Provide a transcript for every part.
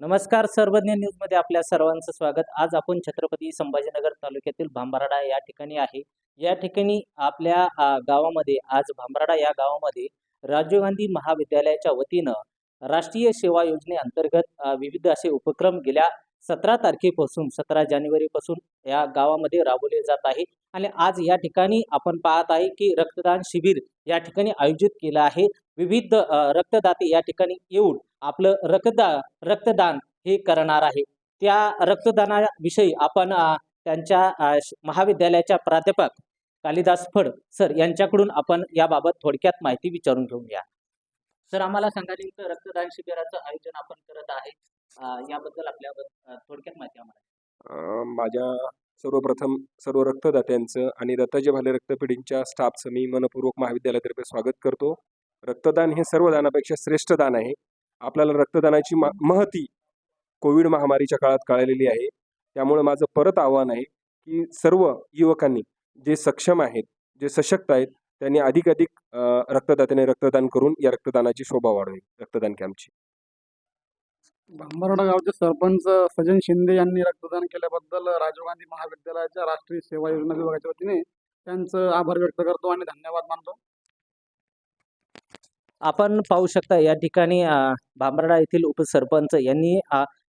नमस्कार सर्वज्ञ न्यूजमध्ये आपल्या सर्वांचं स्वागत. आज आपण छत्रपती संभाजीनगर तालुक्यातील भांबाराडा या ठिकाणी आहे. या ठिकाणी आपल्या गावामध्ये आज भांबाराडा या गावामध्ये राजीव गांधी महाविद्यालयाच्या वतीनं राष्ट्रीय सेवा योजनेअंतर्गत विविध असे उपक्रम गेल्या सतरा तारखेपासून सतरा जानेवारीपासून या गावामध्ये राबवले जात आहे. आणि आज या ठिकाणी आपण पाहत आहे की रक्तदान शिबिर या ठिकाणी आयोजित केलं आहे. विविध रक्तदाते या ठिकाणी येऊन आपलं रक्तदा रक्तदान हे करणार आहे. त्या रक्तदानाविषयी आपण त्यांच्या महाविद्यालयाच्या प्राध्यापक कालिदास फड सर यांच्याकडून आपण याबाबत थोडक्यात माहिती विचारून घेऊया सर आम्हाला सांगा नेमकं रक्तदान शिबिराचं आयोजन आपण करत आहे. याबद्दल आपल्या थोडक्यात माहिती आम्हाला अं, माझ्या सर्वप्रथम सर्व रक्तदात्यांचं आणि रक्ताचे भाले रक्तपेढींच्या स्टाफचं मी मनपूर्वक महाविद्यालयातर्फे स्वागत करतो. रक्तदान हे सर्व दानापेक्षा श्रेष्ठ दान आहे. आपल्याला रक्तदानाची मा महती कोविड महामारीच्या काळात कळलेली आहे. त्यामुळे माझं परत आव्हान आहे की सर्व युवकांनी जे सक्षम आहेत जे सशक्त आहेत त्यांनी अधिकाधिक अं, रक्तदात्याने रक्तदान करून या रक्तदानाची शोभा वाढवी रक्तदान कॅम्पची. भांबरडा गावचे सरपंच सजन शिंदे यांनी रक्तदान केल्याबद्दल राजीव गांधी महाविद्यालयाच्या राष्ट्रीय सेवा योजना विभागाच्या वतीने त्यांचं आभार व्यक्त करतो आणि धन्यवाद मानतो. आपण पाहू शकता या ठिकाणी भांबरडा येथील उपसरपंच यांनी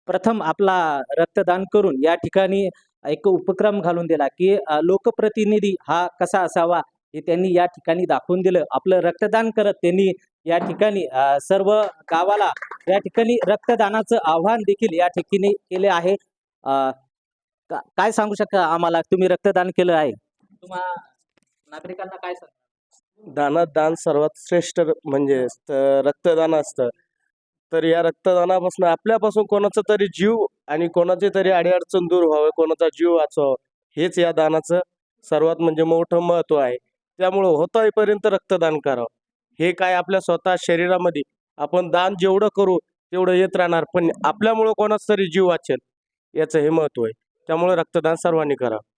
प्रथम आपला रक्तदान करून या ठिकाणी एक उपक्रम घालून दिला की लोकप्रतिनिधी हा कसा असावा हे त्यांनी या ठिकाणी दाखवून दिलं. आपलं रक्तदान करत त्यांनी या ठिकाणी सर्व गावाला या ठिकाणी रक्तदानाचं आव्हान देखील या ठिकाणी केले आहे. काय सांगू शकता आम्हाला? तुम्ही रक्तदान केलं आहे. तुम्हा नागरिकांना काय सांग? दानात दान सर्वात श्रेष्ठ म्हणजे रक्तदान असतं. तर या रक्तदानापासून आपल्यापासून कोणाचा तरी जीव आणि कोणाची तरी अडीअडचण दूर व्हावं कोणाचा जीव वाचवावं हेच या दानाचं सर्वात म्हणजे मोठं महत्त्व आहे. त्यामुळं होतापर्यंत रक्तदान करावं. हे काय आपल्या स्वतः शरीरामध्ये आपण दान जेवढं करू तेवढं येत राहणार. पण आपल्यामुळं कोणाच तरी जीव वाचेल याचं हे महत्त्व आहे. त्यामुळे रक्तदान सर्वांनी करावं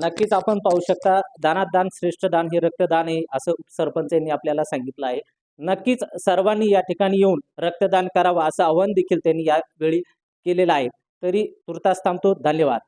नक्कीच आपण पाहू शकता दानात दान श्रेष्ठ दान हे रक्तदान आहे असं सरपंच यांनी आपल्याला सांगितलं आहे. नक्कीच सर्वांनी या ठिकाणी येऊन रक्तदान करावं असं आवाहन देखील त्यांनी यावेळी केलेलं आहे. तरी तुर्तास थांबतो. धन्यवाद.